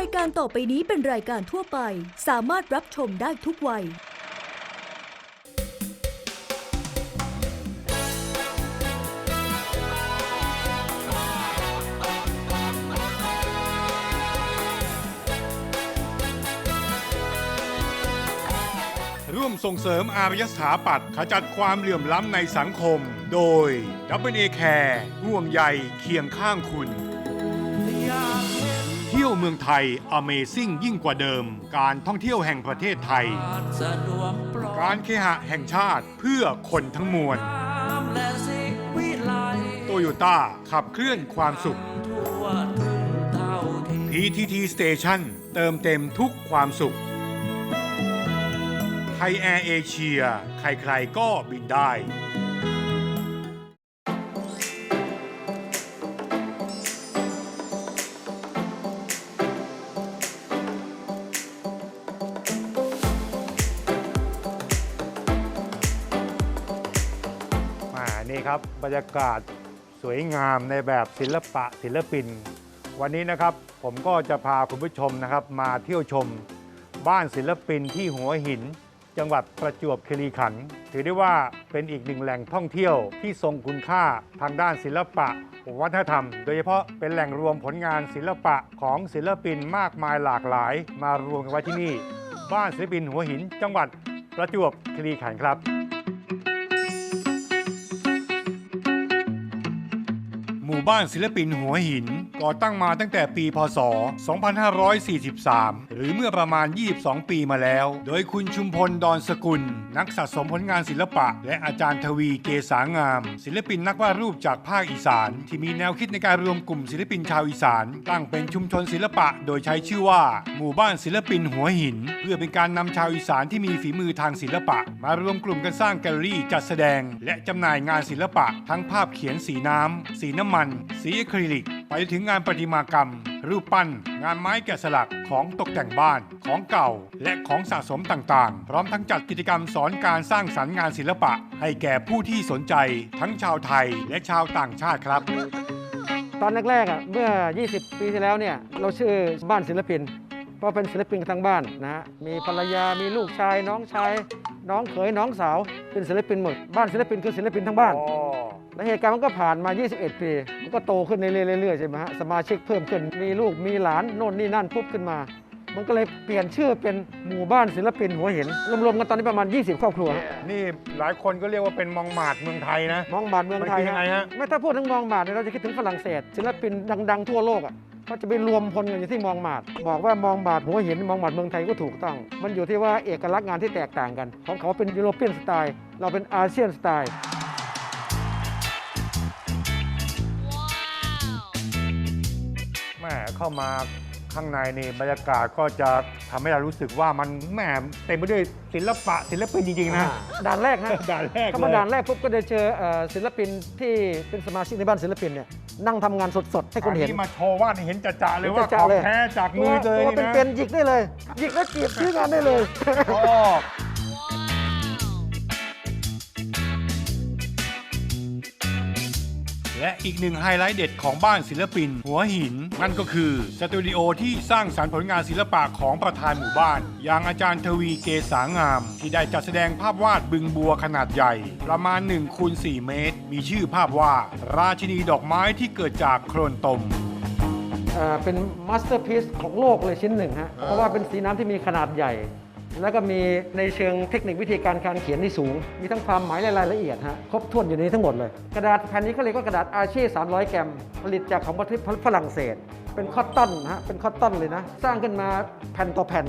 ายการต่อไปนี้เป็นรายการทั่วไป สามารถรับชมได้ทุกวัย ร่วมส่งเสริมอารยสถาปัตย์ขจัดความเหลื่อมล้ำในสังคม โดย w a Care ห่วงใยเคียงข้างคุณ ที่ยวเมืองไทย Amazing ยิ่งกว่าเดิม การท่องเที่ยวแห่งประเทศไทย สะดวกปลอดการเคหะแห่งชาติเพื่อคนทั้งมวลน้ำและสิวิไลโตโยต้าขับเคลื่อนความสุข ทั่วถึงเท่าที PTT Station เติมเต็มทุกความสุข ไทยแอร์เอเชีย ใครๆก็บินได้ บรรยากาศสวยงามในแบบศิลปะศิลปิน วันนี้นะครับผมก็จะพาคุณผู้ชมนะครับ มาเที่ยวชมบ้านศิลปินที่หัวหิน จังหวัดประจวบคีรีขันธ์ถือได้ว่าเป็นอีกหนึ่งแหล่งท่องเที่ยวที่ทรงคุณค่าทางด้านศิลปะวัฒนธรรม โดยเฉพาะเป็นแหล่งรวมผลงานศิลปะของศิลปินมากมายหลากหลาย มารวมกันไว้ที่นี่ บ้านศิลปินหัวหิน จังหวัดประจวบคีรีขันธ์ครับ มู่บ้านศิลปินหัวหิน ก่อตั้งมาตั้งแต่ปี พศ 2543 หรือเมื่อประมาณ 22 ปีมาแล้ว โดยคุณชุมพลดอนสกุล นักสะสมผลงานศิลปะ และอาจารย์ทวีเกษางาม ศิลปินนักวาดรูปจากภาคอีสาน ที่มีแนวคิดในการรวมกลุ่มศิลปินชาวอีสาน ตั้งเป็นชุมชนศิลปะ โดยใช้ชื่อว่า หมู่บ้านศิลปินหัวหิน เพื่อเป็นการนำชาวอีสานที่มีฝีมือทางศิลปะ มารวมกลุ่มกันสร้างแกลเลอรี่จัดแสดง และจำหน่ายงานศิลปะ ทั้งภาพเขียนสีน้ำสีน้ำมันสีอะคริลิก ไปถึงงานประติมากรรม รูปปั้น งานไม้แกะสลักของตกแต่งบ้าน ของเก่า และของสะสมต่างๆ พร้อมทั้งจัดกิจกรรมสอนการสร้างสรรค์งานศิลปะ ให้แก่ผู้ที่สนใจ ทั้งชาวไทยและชาวต่างชาติครับตอนแรกๆอะเมื่อ 20 ปีที่แล้วเนี่ยเราชื่อบ้านศิลปิน เพราะเป็นศิลปินกันทั้งบ้านนะฮะมีภรรยามีลูกชาย น้องชายน้องเขยน้องสาวเป็นศิลปินหมดบ้านศิลปินคือศิลปินทั้งบ้าน และเหตุการณ์มันก็ผ่านมา 21 ปี มันก็โตขึ้นเรื่อยๆใช่ไหมฮะ สมาชิกเพิ่มขึ้น มีลูก มีหลาน โน่นนี่นั่นปุ๊บขึ้นมา มันก็เลยเปลี่ยนชื่อเป็นหมู่บ้านศิลปินหัวเห็นรวมๆกันตอนนี้ประมาณ 20 ครอบครัวฮะนี่หลายคนก็เรียกว่าเป็นมองหมาดเมืองไทยนะ มองบาทเมืองไทยมันคือยังไงฮะ ไม่ถ้าพูดถึงมองบาทเนี่ยเราจะคิดถึงฝรั่งเศส ศิลปินดัง ๆ ทั่วโลกอะก็จะไปรวมพลกันอยู่ที่มองบาทบอกว่ามองบาทหัวหินมองบาทเมืองไทยก็ถูกต้อง มันอยู่ที่ว่าเอกลักษณ์งานที่แตกต่างกัน ของเขาเป็นยุโรเปียนสไตล์ เราเป็นอาเซียนสไตล์ ม่เข้ามาข้างในนี่บรรยากาศก็จะทำให้เรารู้สึกว่ามันแหม่เต็มไปด้วยศิลปะศิลปินจริงๆนะ ด่านแรกฮะ ด่านแรกเข้าเลมายด่านแรกปุ๊บก็จะเจอเอ่อศิลปินที่เป็นสมาชิกในบ้านศิลปินเนี่ยนั่งทำงานสดๆ ให้คนเห็น อัมาโชว์วาดให้เห็นจะๆเลยว่าจะของๆเลยแท้จากมือเลยตัวนี่นะเป็นๆหยิกได้เลยหยิกแล้วจีบซื้องานได้เลยชอ และอีกหนึ่งไฮไลท์เด็ดของบ้านศิลปิน หัวหิน นั่นก็คือสตูดิโอที่สร้างสรรค์ผลงานศิลปะของประธานหมู่บ้าน อย่างอาจารย์ทวีเกษางาม ที่ได้จัดแสดงภาพวาดบึงบัวขนาดใหญ่ ประมาณ1คูณ4เมตร มีชื่อภาพว่า ราชินีดอกไม้ที่เกิดจากโคลนตมเป็นมาสเตอร์พี e ของโลกเลยชิ้นหนึ่งฮะเพราะว่าเป็นสีน้ำที่มีขนาดใหญ่ แล้วก็มีในเชิงเทคนิควิธีการการเขียนที่สูง มีทั้งความหมายรายละเอียดฮะครบถ้วนอยู่ในนี้ทั้งหมดเลย กระดาษแผ่นนี้เขาเรียกว่ากระดาษอาชี300 แกรม ผลิตจากของประเทศฝรั่งเศส เป็นคอตตอนฮะเป็นคอตตอนเลยนะ สร้างขึ้นมาแผ่นต่อแผ่น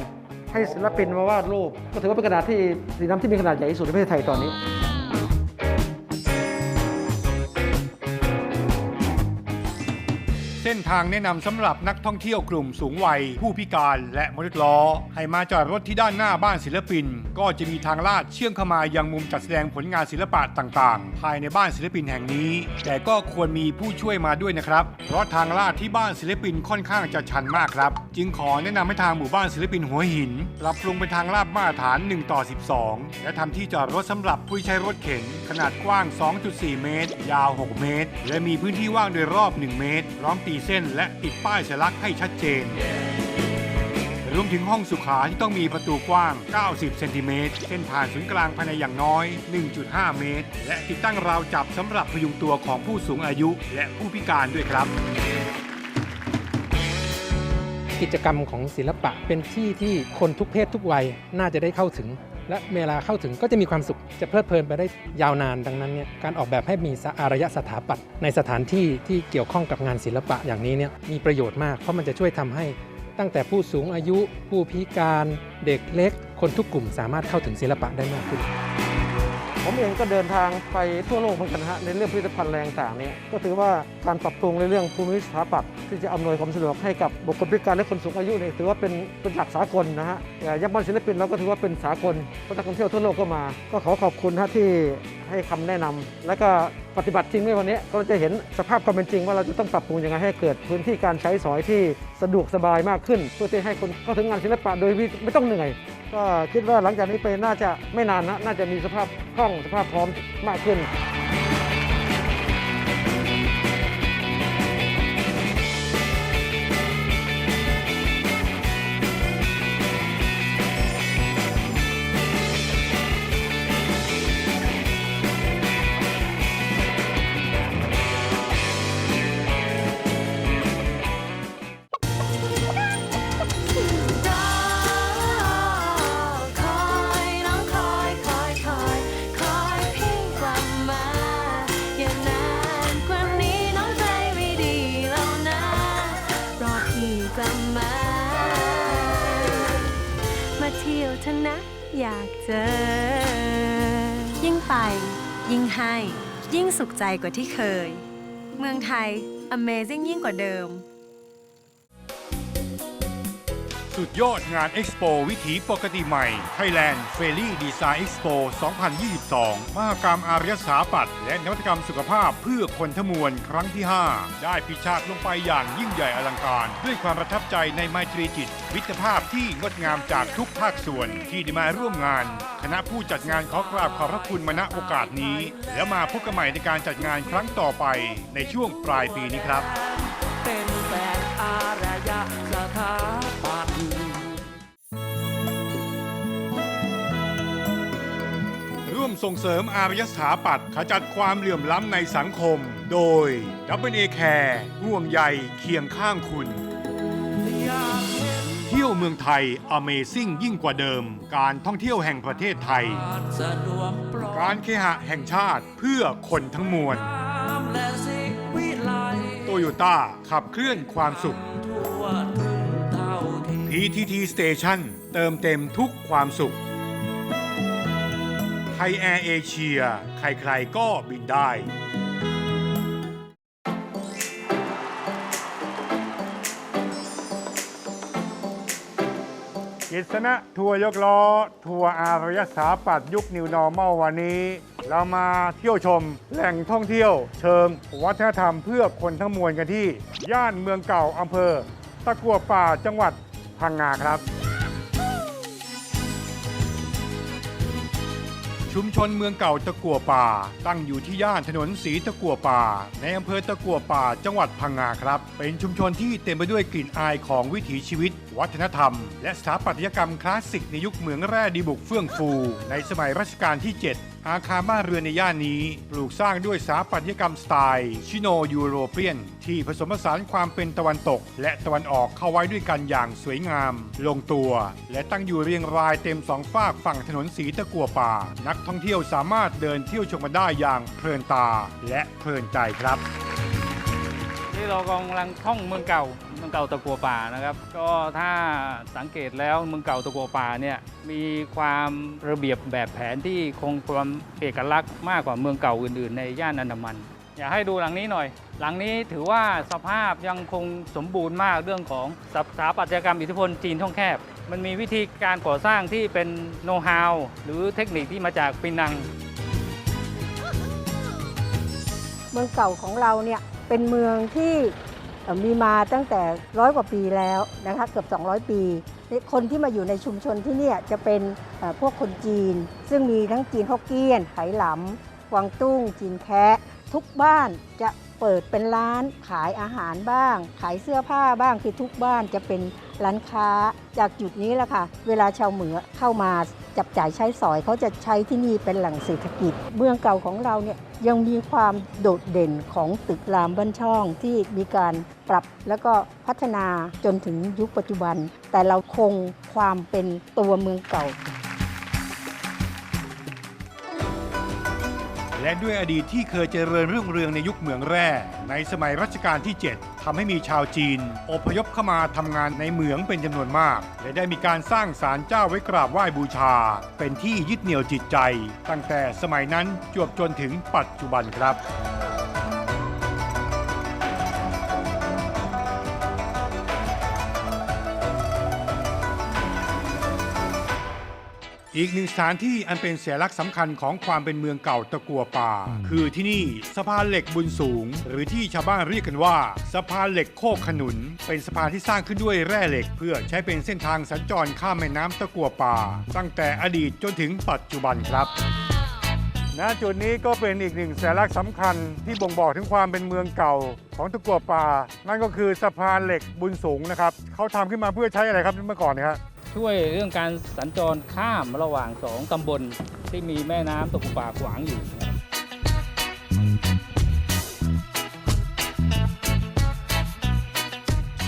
ให้ศิลปินมาวาดรูป ก็ถือว่าเป็นกระดาษที่สีน้ำที่มีขนาดใหญ่ที่สุดในประเทศไทยตอนนี้ ส้นทางแนะนำสำหรับนักท่องเที่ยวกลุ่มสูงวัย ผู้พิการและมนุษย์ล้อ ให้มาจอดรถที่ด้านหน้าบ้านศิลปิน ก็จะมีทางลาดเชื่อมเข้ามายังมุมจัดแสดงผลงานศิลปะต่างๆ ภายในบ้านศิลปินแห่งนี้ แต่ก็ควรมีผู้ช่วยมาด้วยนะครับ เพราะทางลาดที่บ้านศิลปินค่อนข้างจะชันมากครับ จึงขอแนะนำให้ทางหมู่บ้านศิลปินหัวหินปรับปรุงเป็นทางลาดมาตรฐาน 1 ต่อ 12 และทำที่จอดรถสำหรับผู้ใช้รถเข็น ขนาดกว้าง 2.4 เมตร ยาว 6 เมตร และมีพื้นที่ว่างโดยรอบ 1 เมตรพร้อมตีเส้น และติดป้ายสัญลักษณ์ให้ชัดเจน รวมถึงห้องสุขาที่ต้องมีประตูกว้าง 90 เซนติเมตร เส้นผ่านศูนย์กลางภายในอย่างน้อย 1.5 เมตร และติดตั้งราวจับสำหรับพยุงตัวของผู้สูงอายุ และผู้พิการด้วยครับกิจกรรมของศิลปะเป็นที่ที่คนทุกเพศทุกวัยน่าจะได้เข้าถึง และเวลาเข้าถึงก็จะมีความสุขจะเพลิดเพลินไปได้ยาวนานดังนั้นเนี่ยการออกแบบให้มีสอารยะสถาปัตย์ในสถานที่ที่เกี่ยวข้องกับงานศิลปะอย่างนี้เนี่ยมีประโยชน์มากเพราะมันจะช่วยทำให้ตั้งแต่ผู้สูงอายุ ผู้พิการ เด็กเล็ก คนทุกกลุ่มสามารถเข้าถึงศิลปะได้มากขึ้น ผมเองก็เดินทางไปทั่วโลกเหมือนกันฮะในเรื่องพิพิธภัณฑ์แรงต่างเนี่ยก็ถือว่าการปรับปรุงในเรื่องภูมิสถาปัตย์ที่จะอำนวยความสะดวกให้กับบุคคลพิการและคนสูงอายุเนี่ยถือว่าเป็นเป็นหลักสากลนะฮะย่างยักษ์บ้านศิลปินเราก็ถือว่าเป็นสากลเพราะนักท่องเที่ยวทั่วโลกก็มา ก็ขอขอบคุณฮะที่ให้คำแนะนำและก็ปฏิบัติจริงในวันนี้ก็จะเห็นสภาพความเป็นจริงว่าเราจะต้องปรับปรุงยังไงให้เกิดพื้นที่การใช้สอยที่สะดวกสบายมากขึ้น เพื่อที่ให้คนเข้าถึงงานศิลปะโดยไม่ต้องเหนื่อย ก็คิดว่าหลังจากนี้ไปน่าจะไม่นานนะน่าจะมีสภาพคล่องสภาพพร้อมมากขึ้น สุขใจกว่าที่เคย เมืองไทย Amazing ยิ่งกว่าเดิม ยอดงานเอ็กซ์โปวิถีปกติใหม่ Thailand f a i r y Design Expo 2022 มหกรรมอารยสถาปัตย์และนวัตกรรมสุขภาพเพื่อคนทมวลครั้งที่ 5 ได้พิชากลงไปอย่างยิ่งใหญ่อลังการ ด้วยความประทับใจในไมตรีจิตมิตรภาพที่งดงามจากทุกภาคส่วนที่ได้มาร่วมงาน คณะผู้จัดงานขอกราบขอบพระคุณมาณโอกาสนี้ แล้วมาพบกันใหม่ในการจัดงานครั้งต่อไป ในช่วงปลายปีนี้ครับ เป็นแฟนอารยส ส่งเสริมอารยสถาปัตย์ขจัดความเหลื่อมล้ำในสังคม โดย w a Care ห่วงใยเคียงข้างคุณ เที่ยวเมืองไทย Amazing ยิ่งกว่าเดิม การท่องเที่ยวแห่งประเทศไทย การเคหะแห่งชาติเพื่อคนทั้งมวลโตโยต้าขับเคลื่อนความสุขทั่วถึงเท่าที PTT Station เติมเต็มทุกความสุข ทยแอร์เอเชีย ใครๆก็บินได้ กิษณะทัวร์ยกล้อ ทัวร์อารยสถาปัตย์ยุคนิวนอร์มอลวันนี้ เรามาเที่ยวชมแหล่งท่องเที่ยว เชิงวัฒนธรรมเพื่อคนทั้งมวลกันที่ ย่านเมืองเก่าอำเภอ ตะกัวป่าจังหวัดพังงาครับ ชุมชนเมืองเก่าตะกัวป่า ตั้งอยู่ที่ย่านถนนสีตะกัวป่า ในอำเภอตะกัวป่า จังหวัดพังงาครับ เป็นชุมชนที่เต็มไปด้วยกลิ่นอายของวิถีชีวิต วัฒนธรรม และสถาปัตยกรรมคลาสสิกในยุคเหมืองแร่ดีบุกเฟื่องฟู ในสมัยรัชกาลที่ 7 อาคารบ้านเรือนในย่านนี้ปลูกสร้างด้วยสถาปัตยกรรมสไตล์ชิโนยูโรเปียน ที่ผสมผสานความเป็นตะวันตก และตะวันออกเข้าไว้ด้วยกันอย่างสวยงาม ลงตัว และตั้งอยู่เรียงรายเต็มสองฝากฝั่งถนนสีตะกัวป่า นักท่องเที่ยวสามารถเดินเที่ยวชมกันได้อย่างเพลินตาและเพลินใจครับ นี่เรากำลังท่องเมืองเก่าเมืองเก่าตะกัวป่านะครับ ก็ถ้าสังเกตแล้วเมืองเก่าตะกัวป่าเนี่ยมีความระเบียบแบบแผนที่คงความเอกลักษณ์มากกว่าเมืองเก่าอื่น ๆ ในย่านอันดามัน อยากให้ดูหลังนี้หน่อย หลังนี้ถือว่าสภาพยังคงสมบูรณ์มากเรื่องของสถาปัตยกรรมอิทธิพลจีนท่องแคบ มันมีวิธีการก่อสร้างที่เป็นโน้ตฮาวหรือเทคนิคที่มาจากปินัง เมืองเก่าของเราเนี่ย เป็นเมืองที่มีมาตั้งแต่ร้อยกว่าปีแล้วนะคะเกือบ 200 ปี คนที่มาอยู่ในชุมชนที่นี่จะเป็นพวกคนจีน ซึ่งมีทั้งจีนฮกเกี้ยนไหหลำกวางตุ้ง จีนแคะทุกบ้านจะเปิดเป็นร้านขายอาหารบ้าง ขายเสื้อผ้าบ้างคือทุกบ้านจะเป็น ร้านค้าจากจุดนี้แหละค่ะ เวลาชาวเหมือเข้ามาจับจ่ายใช้สอยเขาจะใช้ที่นี่เป็นแหล่งเศรษฐกิจ เมืองเก่าของเราเนี่ยยังมีความโดดเด่นของตึกรามบ้านช่องที่มีการปรับแล้วก็พัฒนาจนถึงยุคปัจจุบัน แต่เราคงความเป็นตัวเมืองเก่า และด้วยอดีตที่เคยเจริญรุ่งเรืองในยุคเหมืองแร่ ในสมัยรัชกาลที่ 7ทำให้มีชาวจีน อพยพเข้ามาทำงานในเหมืองเป็นจำนวนมาก และได้มีการสร้างศาลเจ้าไว้กราบไหว้บูชา เป็นที่ยึดเหนี่ยวจิตใจ ตั้งแต่สมัยนั้นจวบจนถึงปัจจุบันครับ อีกหนึ่งสถานที่อันเป็นเสียลักษณ์สำคัญของความเป็นเมืองเก่าตะกัวป่า คือที่นี่สะพานเหล็กบุญสูง หรือที่ชาวบ้านเรียกกันว่า สะพานเหล็กโคกขนุน เป็นสะพานที่สร้างขึ้นด้วยแร่เหล็ก เพื่อใช้เป็นเส้นทางสัญจรข้ามแม่น้ำตะกัวป่า ตั้งแต่อดีตจนถึงปัจจุบันครับณจุดนี้ก็เป็นอีกหนึ่งสัญลักษณ์สำคัญที่บ่งบอกถึงความเป็นเมืองเก่าของตะกัวป่า นั่นก็คือสะพานเหล็กบุญสูงนะครับเขาทำขึ้นมาเพื่อใช้อะไรครับเมื่อก่อนเนยครับ ช่วยเรื่องการสัญจรข้ามระหว่างสองตำบลที่มีแม่น้ำตะกุป่าขวางอยู่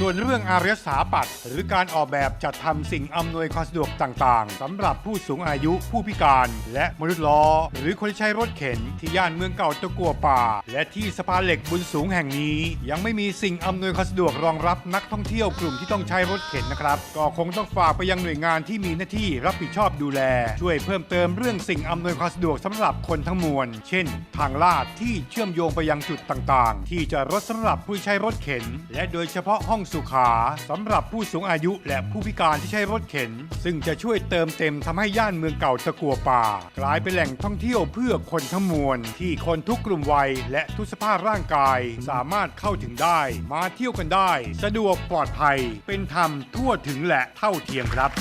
ส่วนเรื่องอารยสาปัตหรือการออกแบบจัดทำสิ่งอำนวยความสะดวกต่างๆสำหรับผู้สูงอายุผู้พิการ และมนุษย์ล้อ หรือคนที่ใช้รถเข็นที่ย่านเมืองเก่าตะกัวป่า และที่สะพานเหล็กบุญสูงแห่งนี้ ยังไม่มีสิ่งอำนวยความสะดวกรองรับนักท่องเที่ยวกลุ่มที่ต้องใช้รถเข็นนะครับ ก็คงต้องฝากไปยังหน่วยงานที่มีหน้าที่รับผิดชอบดูแล ช่วยเพิ่มเติมเรื่องสิ่งอำนวยความสะดวกสำหรับคนทั้งมวล เช่น ทางลาดที่เชื่อมโยงไปยังจุดต่างๆ ที่จะรถสำหรับผู้ใช้รถเข็น และโดยเฉพาะห้องสุขาสำหรับผู้สูงอายุและผู้พิการที่ใช้รถเข็น ซึ่งจะช่วยเติมเต็มทำให้ย่านเมืองเก่าตะกัวป่า กลายเป็นแหล่งท่องเที่ยวเพื่อคนทั้งมวล ที่คนทุกกลุ่มวัยและทุกสภาพร่างกายสามารถเข้าถึงได้ มาเที่ยวกันได้ สะดวกปลอดภัย เป็นธรรมทั่วถึงและเท่าเทียมครับ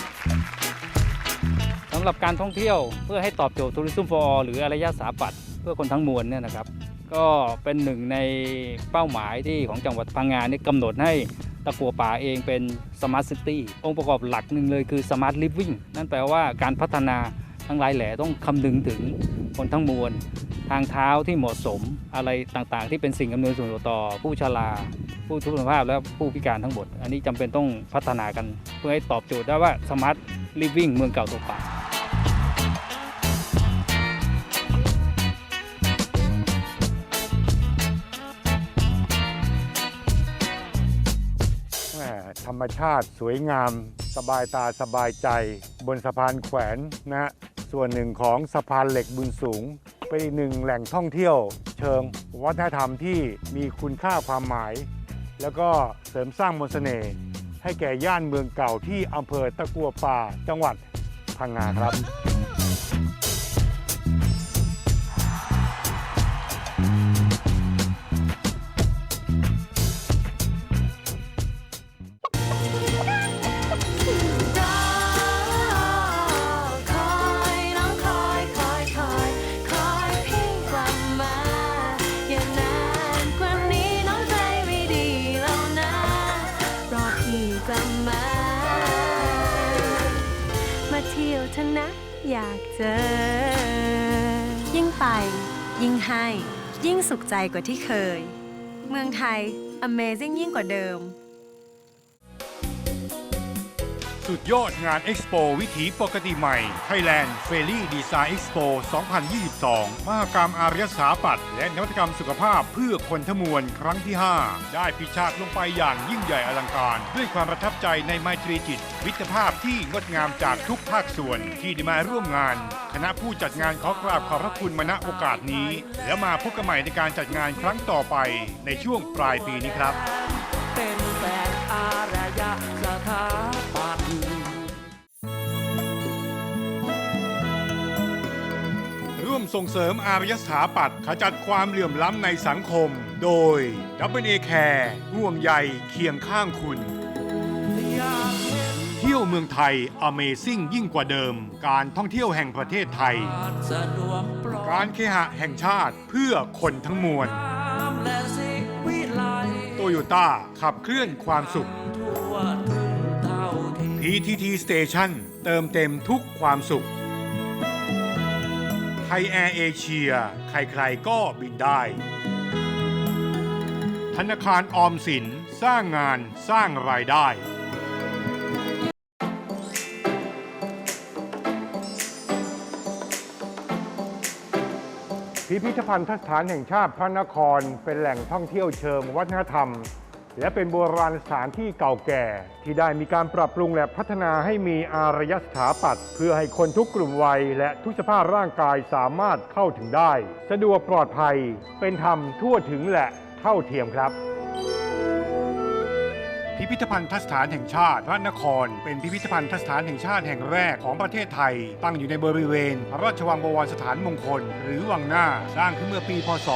สำหรับการท่องเที่ยวเพื่อให้ตอบโจทย์ Tourism for All หรืออารยสาปัตเพื่อคนทั้งมวลเนี่ยนะครับก็เป็นหนึ่งในเป้าหมายที่ของจังหวัดพังงานนี่กำหนดให้ ตะกัวป่าเองเป็น Smart City องค์ประกอบหลักหนึ่งเลยคือ Smart Living นั่นแปลว่าการพัฒนาทั้งหลายแหล่ต้องคำนึงถึงคนทั้งมวล ทางเท้าที่เหมาะสมอะไรต่างๆ ที่เป็นสิ่งอำนวยส่วนต่อผู้ชรา ผู้ทุพพลภาพและผู้พิการทั้งหมด อันนี้จำเป็นต้องพัฒนากัน เพื่อให้ตอบโจทย์ได้ว่า Smart Living เมืองเก่าตัวป่า ธรรมชาติสวยงาม สบายตาสบายใจ บนสะพานแขวนนะฮะส่วนหนึ่งของสะพานเหล็กบุญสูง เป็นอีกหนึ่งแหล่งท่องเที่ยว เชิงวัฒนธรรมที่มีคุณค่าความหมาย แล้วก็เสริมสร้างมนต์เสน่ห์ให้แก่ย่านเมืองเก่าที่อำเภอตะกัวป่าจังหวัดพังงาครับ ใจกว่าที่เคย เมืองไทย Amazing ยิ่งกว่าเดิม สุดยอดงานเอ็กซ์โปวิถีปกติใหม่ Thailand f a i r y Design Expo 2022 มหกรรมอารยสถาปัตย์และนวัตกรรมสุขภาพเพื่อคนทมวลครั้งที่ 5 ได้พิชากลงไปอย่างยิ่งใหญ่อลังการ ด้วยความประทับใจในไมตรีจิตมิตรภาพที่งดงามจากทุกภาคส่วนที่ได้มาร่วมงาน คณะผู้จัดงานขอกราบขอบพระคุณมาณโอกาสนี้ แล้วมาพบกันใหม่ในการจัดงานครั้งต่อไป ในช่วงปลายปีนี้ครับ เป็นแฟนอารยสถา มส่งเสริมอารยสถาปัตย์ขจัดความเหลื่อมล้ำในสังคม โดย w a Care ห่วงใยเคียงข้างคุณ เที่ยวเมืองไทย Amazing ยิ่งกว่าเดิม การท่องเที่ยวแห่งประเทศไทย การเคหะแห่งชาติเพื่อคนทั้งมวลโตโยต้าขับเคลื่อนความสุขทั่วถึงเท่า PTT Station เติมเต็มทุกความสุข ยแอร์เอเชีย ใครๆก็บินได้ ธนาคารออมสินสร้างงานสร้างรายได้ พิพิธภัณฑสถานแห่งชาติพระนครเป็นแหล่งท่องเที่ยวเชิงวัฒนธรรม และเป็นโบราณสถานที่เก่าแก่ ที่ได้มีการปรับปรุงและพัฒนาให้มีอารยสถาปัตย์เพื่อให้คนทุกกลุ่มวัย และทุกสภาพร่างกายสามารถเข้าถึงได้ สะดวกปลอดภัย เป็นธรรมทั่วถึงและเท่าเทียมครับ พิพิธภัณฑสถานแห่งชาติพระนคร เป็นพิพิธภัณฑสถานแห่งชาติแห่งแรกของประเทศไทย ตั้งอยู่ในบริเวณ พระราชวังบวรสถานมงคล หรือวังหน้า สร้างขึ้นเมื่อปี พศ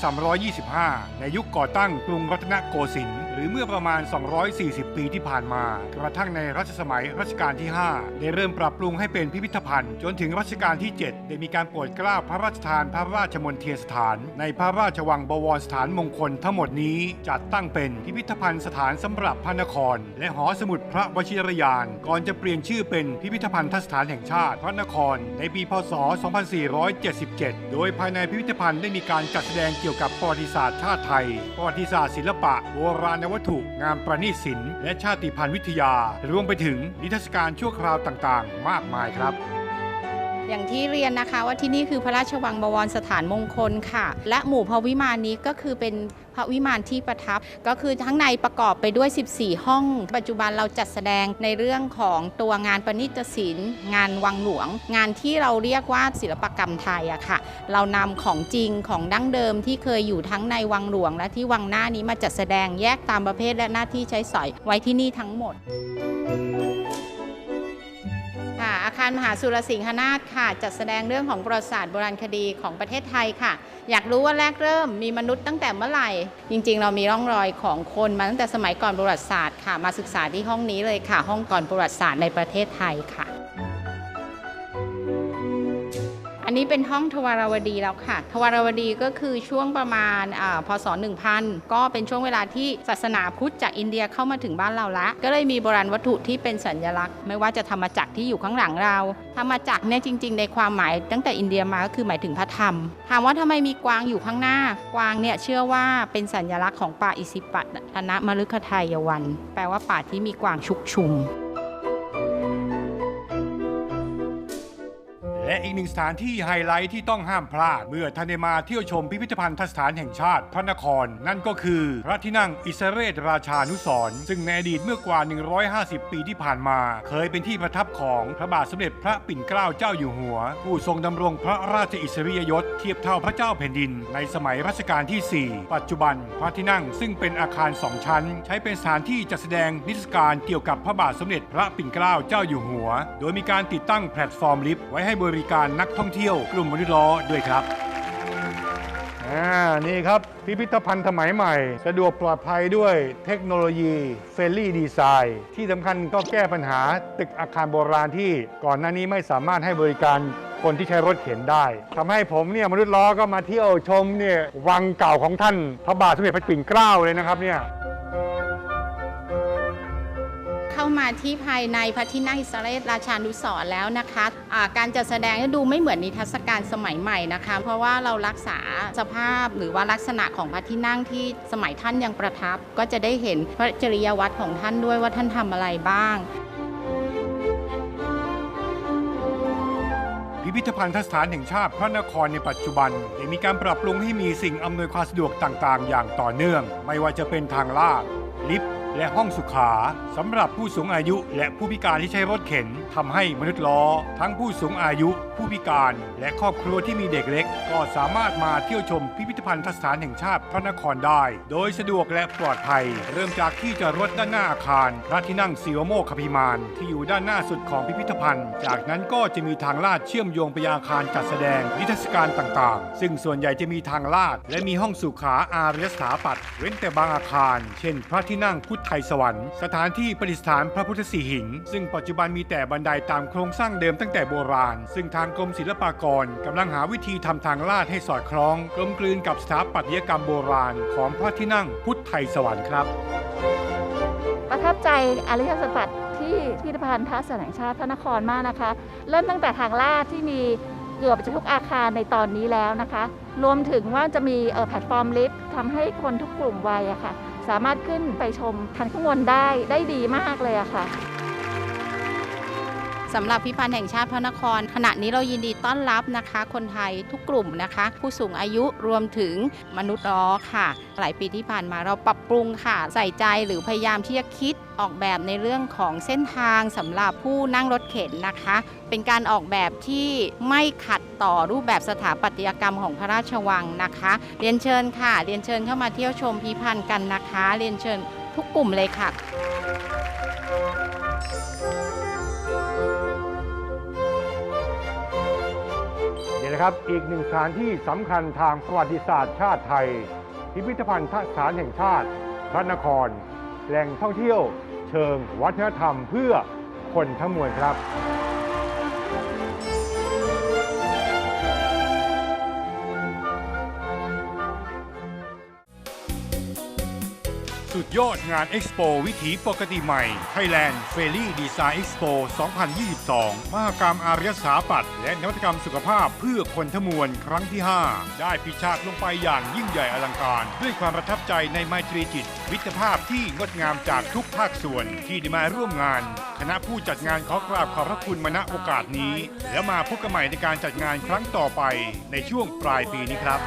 2325 ในยุคก่อตั้งกรุงรัตนโกสินทร์หรือเมื่อประมาณ 240 ปีที่ผ่านมา กระทั่งในรัชสมัยรัชกาลที่ 5 ได้เริ่มปรับปรุงให้เป็นพิพิธภัณฑ์ จนถึงรัชกาลที่ 7 ได้มีการโปรดเกล้าพระราชทานพระราชมนเทีสถาน ในพระราชวังบวรสถานมงคลทั้งหมดนี้จัดตั้งเป็นพิพิธภัณฑ์สถานสำหรับพระนคร และหอสมุดพระวชิรยาน ก่อนจะเปลี่ยนชื่อเป็นพิพิธภัณฑสถานแห่งชาติพระนคร ในปีพศ 2477 โดยภายในพิพิธภัณฑ์ได้มีการจัดแสดงเกี่ยวกับประวัติศาสตร์ชาติไทยประวัติศาสตร์ศิลปะโบราณวัตถุ งานประณีตศิลป์และชาติพันธุ์วิทยารวมไปถึงนิทรรศการชั่วคราวต่างๆ มากมายครับ อย่างที่เรียนนะคะว่าที่นี่คือพระราชวังบวรสถานมงคลค่ะ และหมู่พระวิมานนี้ก็คือเป็นพระวิมานที่ประทับ ก็คือทั้งในประกอบไปด้วย 14 ห้อง ปัจจุบันเราจัดแสดงในเรื่องของตัวงานประณีตศิลป์งานวังหลวง งานที่เราเรียกว่าศิลปกรรมไทยอะค่ะ เรานำของจริงของดั้งเดิมที่เคยอยู่ทั้งในวังหลวง และที่วังหน้านี้มาจัดแสดงแยกตามประเภทและหน้าที่ใช้สอยไว้ที่นี่ทั้งหมด ค่ะ อาคารมหาสุรสิงหนาถค่ะ จัดแสดงเรื่องของประวัติศาสตร์โบราณคดีของประเทศไทยค่ะ อยากรู้ว่าแรกเริ่มมีมนุษย์ตั้งแต่เมื่อไหร่ จริง ๆ เรามีร่องรอยของคนมาตั้งแต่สมัยก่อนประวัติศาสตร์ค่ะ มาศึกษาที่ห้องนี้เลยค่ะ ห้องก่อนประวัติศาสตร์ในประเทศไทยค่ะ นนี้เป็นห้องทวารวดีแล้วค่ะ ทวารวดีก็คือช่วงประมาณพศ 1000 ก็เป็นช่วงเวลาที่ศาสนาพุทธจากอินเดียเข้ามาถึงบ้านเราละ ก็เลยมีโบราณวัตถุที่เป็นสัญลักษณ์ ไม่ว่าจะธรรมจักรที่อยู่ข้างหลังเราธรรมจักรเนี่ยจริง ๆ ในความหมายตั้งแต่อินเดียมาก็คือหมายถึงพระธรรม ถามว่าทำไมมีกวางอยู่ข้างหน้า กวางเนี่ยเชื่อว่าเป็นสัญลักษณ์ของป่าอิสิปตนะมฤคทายวัน แปลว่าป่าที่มีกวางชุกชุม และอีกหนึ่งสถานที่ไฮไลท์ที่ต้องห้ามพลาด เมื่อท่านได้มาเที่ยวชมพิพิธภัณฑสถานแห่งชาติพระนคร นั่นก็คือพระที่นั่งอิสเรศราชานุสร์ซึ่งในอดีตเมื่อกว่า 150 ปีที่ผ่านมา เคยเป็นที่ประทับของพระบาทสมเด็จพระปิ่นเกล้าเจ้าอยู่หัว ผู้ทรงดำรงพระราชอิสริยยศเทียบเท่าพระเจ้าแผ่นดิน ในสมัยรัชกาลที่ 4 ปัจจุบันพระที่นั่งซึ่งเป็นอาคารสองชั้น ใช้เป็นสถานที่จัดแสดงนิทรรศการเกี่ยวกับพระบาทสมเด็จพระปิ่นเกล้าเจ้าอยู่หัว โดยมีการติดตั้งแพลตฟอร์มลิฟต์ไว้ให้บริการนักท่องเที่ยวกลุ่มมนุษย์ล้อด้วยครับอ่านี่ครับ พิพิธภัณฑ์สมัยใหม่ สะดวกปลอดภัยด้วยเทคโนโลยีเฟรนลี่ดีไซน์ที่สำคัญก็แก้ปัญหาตึกอาคารโบราณที่ก่อนหน้านี้ไม่สามารถให้บริการคนที่ใช้รถเข็นได้ทำให้ผมเนี่ยมนุษย์ล้อก็มาเที่ยวชมเนี่ยวังเก่าของท่านพระบาทสมเด็จพระปิ่นเกล้าเลยนะครับเนี่ยามาที่ภายในพระที่นั่งอิสราเอลราชานุสรแล้วนะคะะการจัดแสดงดูไม่เหมือนนิทรรศการสมัยใหม่นะคะ เพราะว่าเรารักษาสภาพหรือว่าลักษณะของพระที่นั่งที่สมัยท่านยังประทับ ก็จะได้เห็นพระจริยวัตรของท่านด้วยว่าท่านทำอะไรบ้างพิพิธภัณฑสถานแห่งชาติพระนครในปัจจุบันได้มีการปรับปรุงให้มีสิ่งอำนวยความสะดวกต่าง ๆ อย่างต่อเนื่อง ไม่ว่าจะเป็นทางลาดลิฟต์ และห้องสุขาสำหรับผู้สูงอายุ และผู้พิการที่ใช้รถเข็นทำให้มนุษย์ล้อ ทั้งผู้สูงอายุ ผู้พิการ และครอบครัวที่มีเด็กเล็ก ก็สามารถมาเที่ยวชมพิพิธภัณฑ์สถานแห่งชาติพระนครได้ โดยสะดวกและปลอดภัย เริ่มจากที่จอดรถด้านหน้าอาคาร พระที่นั่งสีวโมกขพิมาน ที่อยู่ด้านหน้าสุดของพิพิธภัณฑ์ จากนั้นก็จะมีทางลาดเชื่อมโยงไปยังอาคารจัดแสดงนิทรรศการต่างๆ ซึ่งส่วนใหญ่จะมีทางลาด และมีห้องสุขาอารยสถาปัตย์เว้นแต่บางอาคาร เช่น พระที่นั่งพุทธไทยสวรรค์ สถานที่ประดิษฐานพระพุทธสีหิง ซึ่งปัจจุบันมีแต่บันไดตามโครงสร้างเดิมตั้งแต่โบราณ ซึ่งทางกรมศิลปากรกำลังหาวิธีทำทางลาดให้สอดคล้องกลมกลืนกับสถาปัตยกรรมโบราณ ของพระที่นั่งพุทธไทยสวรรค์ครับ ประทับใจอารยสถาปัตย์ที่พิพิธภัณฑ์ทัศน์แห่งชาติพระนครมากนะคะ เริ่มตั้งแต่ทางลาดที่มีเกือบจะทุกอาคารในตอนนี้แล้วนะคะ รวมถึงว่าจะมีแพลตฟอร์มลิฟต์ทำให้คนทุกกลุ่มวัยอะค่ะ สามารถขึ้นไปชมทันข้างบนได้ได้ดีมากเลยอะค่ะ สำหรับพิพิธภัณฑ์แห่งชาติพระนคร ขณะนี้เรายินดีต้อนรับนะคะ คนไทยทุกกลุ่มนะคะ ผู้สูงอายุรวมถึงมนุษย์ล้อค่ะ หลายปีที่ผ่านมาเราปรับปรุงค่ะ ใส่ใจหรือพยายามที่จะคิดออกแบบในเรื่องของเส้นทางสำหรับผู้นั่งรถเข็นนะคะ เป็นการออกแบบที่ไม่ขัดต่อรูปแบบสถาปัตยกรรมของพระราชวังนะคะ เรียนเชิญค่ะ เรียนเชิญเข้ามาเที่ยวชมพิพิธภัณฑ์กันนะคะ เรียนเชิญทุกกลุ่มเลยค่ะ นะครับอีกหนึ่งสถานที่สำคัญทางประวัติศาสตร์ชาติไทย พิพิธภัณฑ์ทสถานแห่งชาติ พระนคร แหล่งท่องเที่ยว เชิงวัฒนธรรมเพื่อคนทั้งมวลครับ สุดยอดงานเอ็กซ์โปวิถีปกติใหม่ Thailand f a i r y Design Expo 2022 มหกรรมอารยสถาปัตย์และนวัตกรรมสุขภาพเพื่อคนทมวลครั้งที่ 5 ได้พิชาติลงไปอย่างยิ่งใหญ่อลังการ ด้วยความประทับใจในไมตรีจิต วิตรภาพที่งดงามจากทุกภาคส่วนที่ได้มาร่วมงาน คณะผู้จัดงานขอกราบขอบพระคุณมาณโอกาสนี้ แล้วมาพบกันใหม่ในการจัดงานครั้งต่อไปในช่วงปลายปีนี้ครับ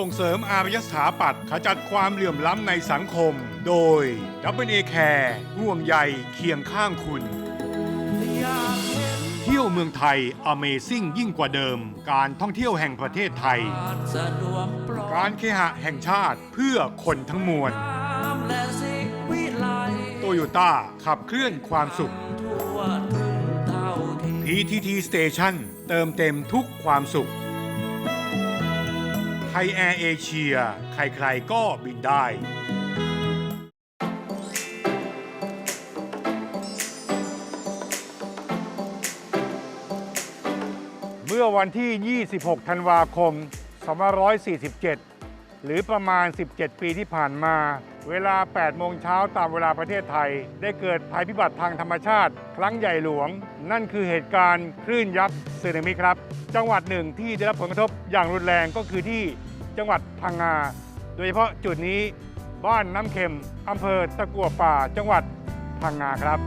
ส่งเสริมอารยสถาปัตย์ขจัดความเหลื่อมล้ำในสังคม โดย w a Care ห่วงใยเคียงข้างคุณ เที่ยวเมืองไทย Amazing ยิ่งกว่าเดิม การท่องเที่ยวแห่งประเทศไทย การเคหะแห่งชาติเพื่อคนทั้งมวลโตโยต้าขับเคลื่อนความสุขทั่วถึงเท่าที PTT Station เติมเต็มทุกความสุข ไทยแอร์เอเชีย ใครๆก็บินได้ เมื่อวันที่ 26 ธันวาคม 2547 หรือประมาณ 17 ปีที่ผ่านมา เวลา 8 โมงเช้าตามเวลาประเทศไทย ได้เกิดภัยพิบัติทางธรรมชาติ ครั้งใหญ่หลวง นั่นคือเหตุการณ์คลื่นยักษ์สึนามิครับ จังหวัดหนึ่งที่ได้รับผลกระทบอย่างรุนแรงก็คือที่จังหวัดพังงา โดยเฉพาะจุดนี้บ้านน้ำเค็มอำเภอตะกัวป่าจังหวัดพังงาครับ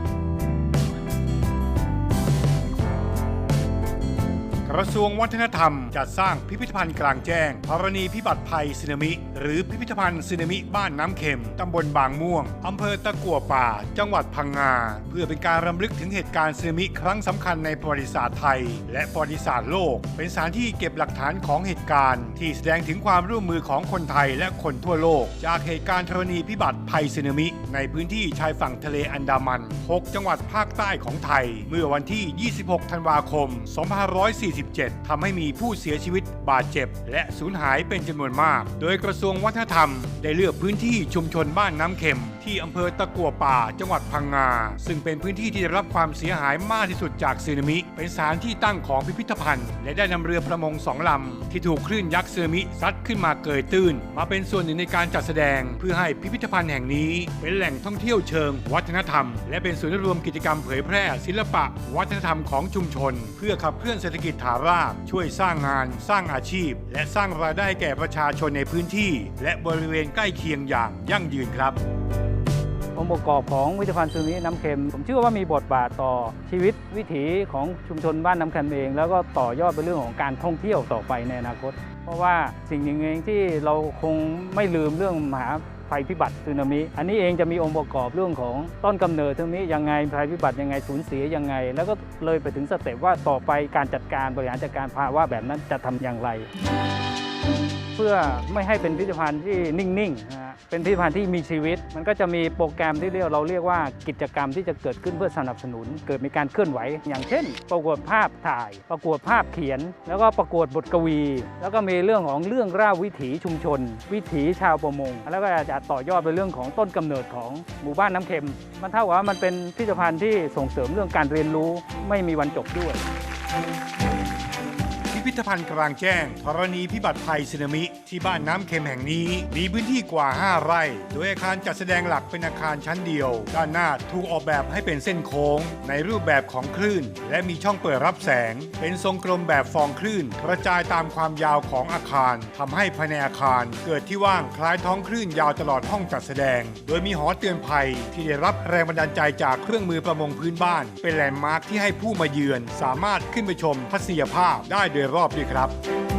กระทรวงวัฒนธรรมจัดสร้างพิพิธภัณฑ์กลางแจ้งธรณีพิบัติภัยสึนามิ หรือพิพิธภัณฑ์สึนามิบ้านน้ำเค็ม ตำบลบางม่วง อำเภอตะกัวป่า จังหวัดพังงา เพื่อเป็นการรำลึกถึงเหตุการณ์สึนามิครั้งสำคัญในประวัติศาสตร์ไทย และประวัติศาสตร์โลก เป็นสถานที่เก็บหลักฐานของเหตุการณ์ ที่แสดงถึงความร่วมมือของคนไทยและคนทั่วโลก จากเหตุการณ์ธรณีพิบัติภัยสึนามิ ในพื้นที่ชายฝั่งทะเลอันดามัน 6 จังหวัดภาคใต้ของไทย เมื่อวันที่ 26 ธันวาคม 254 17ทำให้มีผู้เสียชีวิตบาดเจ็บ และสูญหายเป็นจำนวนมาก โดยกระทรวงวัฒนธรรม ได้เลือกพื้นที่ชุมชนบ้านน้ำเค็ม ที่อำเภอตะกัวป่า จังหวัดพังงา ซึ่งเป็นพื้นที่ที่ได้รับความเสียหายมากที่สุดจากสึนามิ เป็นสถานที่ตั้งของพิพิธภัณฑ์ และได้นำเรือประมงสองลำที่ถูกคลื่นยักษ์สึนามิซัดขึ้นมาเกยตื้น มาเป็นส่วนหนึ่งในการจัดแสดง เพื่อให้พิพิธภัณฑ์แห่งนี้ เป็นแหล่งท่องเที่ยวเชิง วัฒนธรรม และเป็นศูนย์รวมกิจกรรมเผยแพร่ ศิลปะ วัฒนธรรมของชุมชน เพื่อขับเคลื่อนเศรษฐกิจฐาราก ช่วยสร้างงาน สร้างอาชีพ และสร้างรายได้แก่ประชาชนในพื้นที่ และบริเวณใกล้เคียงอย่างยั่งยืนครับองค์ประกอบของวิทยาภัณฑ์ซึนามิน้ำเค็ม ผมเชื่อว่ามีบทบาทต่อชีวิตวิถีของชุมชนบ้านน้ำเค็มเอง แล้วก็ต่อยอดไปเรื่องของการท่องเที่ยวต่อไปในอนาคต เพราะว่าสิ่งหนึ่งเองที่เราคงไม่ลืมเรื่องมหา ภัยพิบัติสึนามิ อันนี้เองจะมีองค์ประกอบเรื่องของต้นกำเนิดสึนามิยังไงภัยพิบัติยังไงสูญเสียยังไง แล้วก็เลยไปถึงสเต็ปว่าต่อไปการจัดการบริหารจัดการภาวะแบบนั้นจะทำอย่างไร เพื่อไม่ให้เป็นพิพิธภัณฑ์ที่นิ่งๆนะฮะเป็นพิพิธภัณฑ์ที่มีชีวิต มันก็จะมีโปรแกรมที่เรียกเราเรียกว่ากิจกรรมที่จะเกิดขึ้นเพื่อสนับสนุน เกิดมีการเคลื่อนไหว อย่างเช่น ประกวดภาพถ่าย ประกวดภาพเขียน แล้วก็ประกวดบทกวี แล้วก็มีเรื่องของเรื่องราววิถีชุมชน วิถีชาวประมง แล้วก็จะต่อยอดไปเรื่องของต้นกำเนิดของหมู่บ้านน้ำเค็ม มันเท่ากับว่ามันเป็นพิพิธภัณฑ์ที่ส่งเสริมเรื่องการเรียนรู้ไม่มีวันจบด้วย พิพิธภัณฑ์กลางแจ้งธรณีพิบัติภัยสึนามิ ที่บ้านน้ำเค็มแห่งนี้มีพื้นที่กว่า 5 ไร่ โดยอาคารจัดแสดงหลักเป็นอาคารชั้นเดียว ด้านหน้าถูกออกแบบให้เป็นเส้นโค้ง ในรูปแบบของคลื่น และมีช่องเปิดรับแสง เป็นทรงกลมแบบฟองคลื่น กระจายตามความยาวของอาคารทำให้ภายในอาคาร เกิดที่ว่างคล้ายท้องคลื่นยาวตลอดห้องจัดแสดง โดยมีหอเตือนภัยที่ได้รับแรงบันดาลใจจากเครื่องมือประมงพื้นบ้าน เป็นแลนด์มาร์คที่ให้ผู้มาเยือน สามารถขึ้นไปชมทัศนียภาพได้โดยรอบดีครับ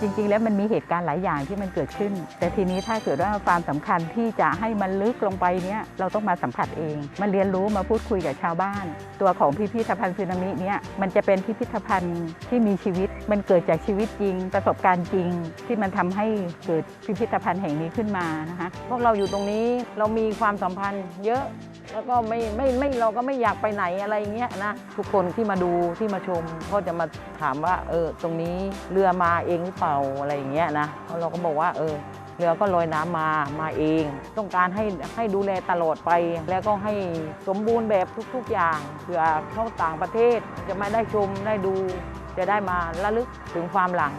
จริงๆ แล้วมันมีเหตุการณ์หลายอย่างที่มันเกิดขึ้น แต่ทีนี้ถ้าเกิดว่าความสำคัญที่จะให้มันลึกลงไปเนี้ยเราต้องมาสัมผัสเองมาเรียนรู้มาพูดคุยกับชาวบ้าน ตัวของพิพิธภัณฑ์ซึนามิเนี้ยมันจะเป็นพิพิธภัณฑ์ที่มีชีวิต มันเกิดจากชีวิตจริง ประสบการณ์จริง ที่มันทำให้เกิดพิพิธภัณฑ์แห่งนี้ขึ้นมานะคะพวกเราอยู่ตรงนี้เรามีความสัมพันธ์เยอะแล้วก็ไม่ไม่ไม่เราก็ไม่อยากไปไหนอะไรเงี้ยนะทุกคนที่มาดูที่มาชมก็จะมาถามว่าเออตรงนี้เรือมาเองหรือเปล่าอะไรอย่างเงี้ยนะเราก็บอกว่าเออเรือก็ลอยน้ำมามาเอง ต้องการให้ให้ดูแลตลอดไป แล้วก็ให้สมบูรณ์แบบทุกๆอย่างเผื่อเข้าต่างประเทศจะมาได้ชมได้ดู จะได้มาระลึกถึงความหลัง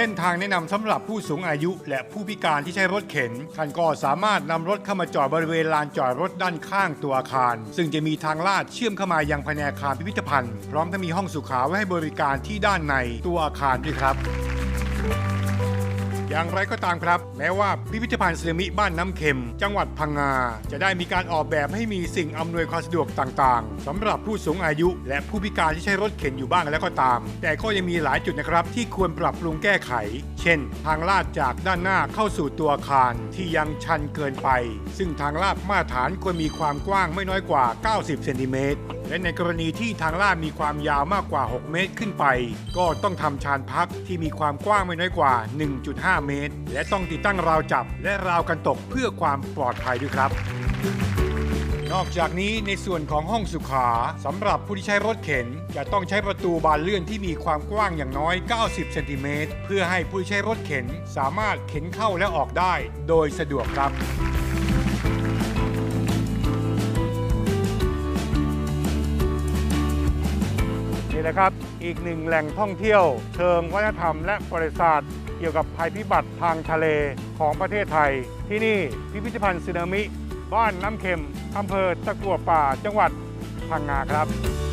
เส้นทางแนะนำสำหรับผู้สูงอายุและผู้พิการที่ใช้รถเข็น ท่านก็สามารถนำรถเข้ามาจอดบริเวณลานจอดรถด้านข้างตัวอาคาร ซึ่งจะมีทางลาดเชื่อมเข้ามายังภายในอาคารพิพิธภัณฑ์ พร้อมทั้งมีห้องสุขาไว้ให้บริการที่ด้านในตัวอาคารด้วยครับ อย่างไรก็ตามครับ แม้ว่าพิพิธภัณฑ์สึนามิบ้านน้ำเค็ม จังหวัดพังงา จะได้มีการออกแบบให้มีสิ่งอำนวยความสะดวกต่างๆสำหรับผู้สูงอายุ และผู้พิการที่ใช้รถเข็นอยู่บ้างแล้วก็ตาม แต่ก็ยังมีหลายจุดนะครับ ที่ควรปรับปรุงแก้ไข เช่น ทางลาดจากด้านหน้าเข้าสู่ตัวอาคารที่ยังชันเกินไป ซึ่งทางลาดมาตรฐานควรมีความกว้างไม่น้อยกว่า 90 เซนติเมตรและในกรณีที่ทางลาดมีความยาวมากกว่า 6 เมตรขึ้นไป ก็ต้องทำชานพักที่มีความกว้างไม่น้อยกว่า 1.5เมตร และต้องติดตั้งราวจับและราวกันตกเพื่อความปลอดภัยด้วยครับ นอกจากนี้ในส่วนของห้องสุขาสำหรับผู้ที่ใช้รถเข็น จะต้องใช้ประตูบานเลื่อนที่มีความกว้างอย่างน้อย 90 เซนติเมตรเพื่อให้ผู้ที่ใช้รถเข็นสามารถเข็นเข้าและออกได้ โดยสะดวกครับนี่นะครับ อีกหนึ่งแหล่งท่องเที่ยว เชิงวัฒนธรรมและประวัติศาสตร์ เกี่ยวกับภัยพิบัติทางทะเลของประเทศไทย ที่นี่พิพิธภัณฑ์สึนามิ บ้านน้ำเค็มอำเภอตะกัวป่าจังหวัดพังงาครับ